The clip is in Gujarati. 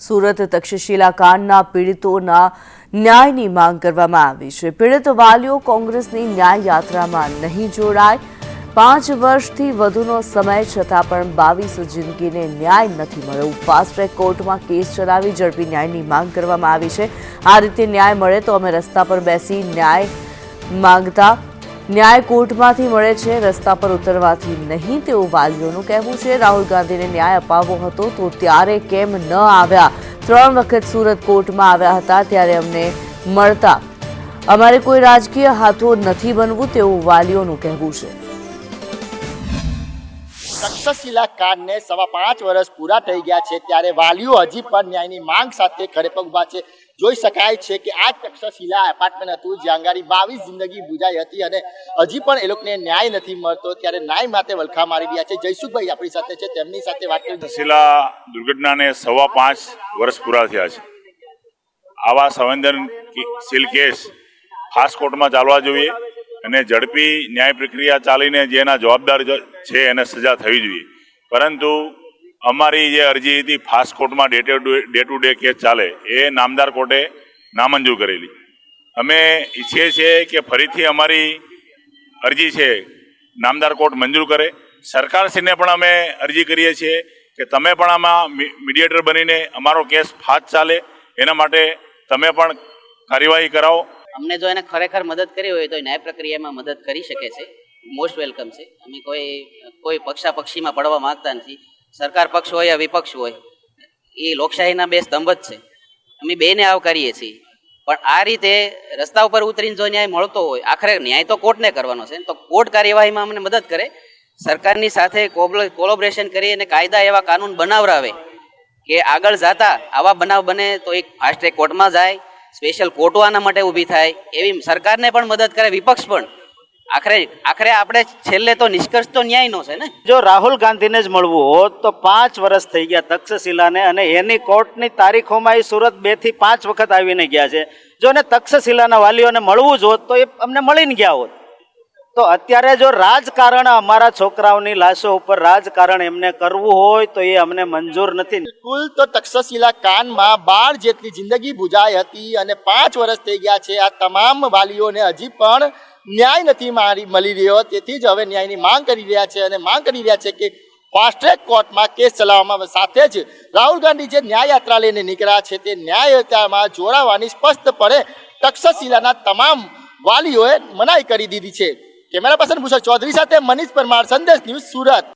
સુરત તક્ષશિલા કાંડના પીડિતોના ન્યાયની માંગ કરવામાં આવી છે. પીડિત વાલીઓ કોંગ્રેસની ન્યાય યાત્રામાં નહીં જોડાય. પાંચ વર્ષથી વધુનો સમય છતાં પણ બાવીસ જિંદગીને ન્યાય નથી મળ્યો. ફાસ્ટ ટ્રેક કોર્ટમાં કેસ ચલાવી ઝડપી ન્યાયની માંગ કરવામાં આવી છે. આ રીતે ન્યાય મળે તો અમે રસ્તા પર બેસી ન્યાય માંગતા ન્યાય કોર્ટમાંથી મળે છે, રસ્તા પર ઉતરવાથી નહીં તેવું વાલીઓનું કહેવું છે. રાહુલ ગાંધીને ન્યાય અપાવવો હતો તો ત્યારે કેમ ન આવ્યા? ત્રણ વખત સુરત કોર્ટમાં આવ્યા હતા, ત્યારે અમને મળતા. અમારે કોઈ રાજકીય હાથો નથી બનવું તેવું વાલીઓનું કહેવું છે. તક્ષશિલા કાંડને સવા પાંચ વર્ષ પૂરા થઈ ગયા છે, ત્યારે વાલીઓ હજી પણ ન્યાયની માંગ સાથે ખડેપગ ઊભા છે. જોઈ શકાય છે કે આ તક્ષશિલા એપાર્ટમેન્ટ હતું, જ્યાં અંગારી બાવીસ જિંદગી બુજાઈ હતી અને હજી પણ એ લોકોને ન્યાય નથી મળતો, ત્યારે ન્યાય માટે વલખા મારી રહ્યા છે. જયસુખભાઈ આપણી સાથે છે, તેમની સાથે વાત કરી. તક્ષશિલા દુર્ઘટનાને સવા પાંચ વર્ષ પૂરા થયા છે. આવા સંવેદનશીલ કેસ ફાસ્ટ કોર્ટમાં ચાલવા જોઈએ. અને ઝડપી ન્યાય પ્રક્રિયા ચાલીને જેના જવાબદાર છે એને સજા થવી જોઈએ. પરંતુ અમારી જે અરજી હતી ફાસ્ટ કોર્ટમાં day day to day case ચાલે, એ નામદાર કોર્ટે નામંજૂર કરેલી. અમે ઈચ્છીએ છીએ કે ફરીથી અમારી અરજી છે, નામદાર કોર્ટ મંજૂર કરે. સરકારશ્રીને પણ અમે અરજી કરીએ છીએ કે તમે પણ આમાં મીડિયેટર બનીને અમારો કેસ ફાસ્ટ ચાલે. એના માટે તમે પણ કાર્યવાહી કરાવો. અમને જો એને ખરેખર મદદ કરી હોય તો ન્યાય પ્રક્રિયામાં મદદ કરી શકે છે. મોસ્ટ વેલકમ છે. અમે કોઈ કોઈ પક્ષાપક્ષીમાં પડવા માંગતા નથી. સરકાર પક્ષ હોય યા વિપક્ષ હોય, એ લોકશાહીના બે સ્તંભ જ છે. અમે બેને આવકારીએ છીએ. પણ આ રીતે રસ્તા ઉપર ઉતરીને જો ન્યાય મળતો હોય, આખરે ન્યાય તો કોર્ટને કરવાનો છે તો કોર્ટ કાર્યવાહીમાં અમને મદદ કરે. સરકારની સાથે કોલોબરેશન કરી અને કાયદા એવા કાનૂન બનાવરાવે કે આગળ જતા આવા બનાવ બને તો એક ફાસ્ટ ટ્રેક કોર્ટમાં જાય. સ્પેશિયલ કોર્ટો આના માટે ઊભી થાય, એવી સરકારને પણ મદદ કરે, વિપક્ષ પણ. આખરે આખરે આપણે છેલ્લે તો નિષ્કર્ષ તો ન્યાયનો છે ને? જો રાહુલ ગાંધીને જ મળવું હોત તો પાંચ વર્ષ થઈ ગયા તક્ષશિલાને અને એની કોર્ટની તારીખોમાં એ સુરત બેથી પાંચ વખત આવીને ગયા છે. જો ને તક્ષશિલાના વાલીઓને મળવું જ હોત તો એ અમને મળીને ગયા હોત. તો અત્યારે જો રાજકારણ અમારા છોકરાઓની લાશો ઉપર રાજકારણ એમને કરવું હોય તો એ અમને મંજૂર નથી. કુલ તો તક્ષશિલા કાનમાં બાર જેટલી જિંદગી બુજાઈ હતી અને પાંચ વર્ષ થઈ ગયા છે, આ તમામ વાલીઓને હજી પણ ન્યાય નથી મારી, મળી રહ્યો. તેથી જ હવે ન્યાયની માંગ કરી રહ્યા છે અને માંગ કરી રહ્યા છે કે ફાસ્ટ ટ્રેક કોર્ટમાં કેસ ચલાવવામાં સાથે જ રાહુલ ગાંધી જે ન્યાય યાત્રા લઈને નીકળ્યા છે, તે ન્યાય જોડાવાની સ્પષ્ટપણે તક્ષશિલાના તમામ વાલીઓએ મનાઈ કરી દીધી છે. કેમેરા પર્સન ભૂષણ ચૌધરી સાથે મનીષ પરમાર સંદેશ ન્યૂઝ સુરત.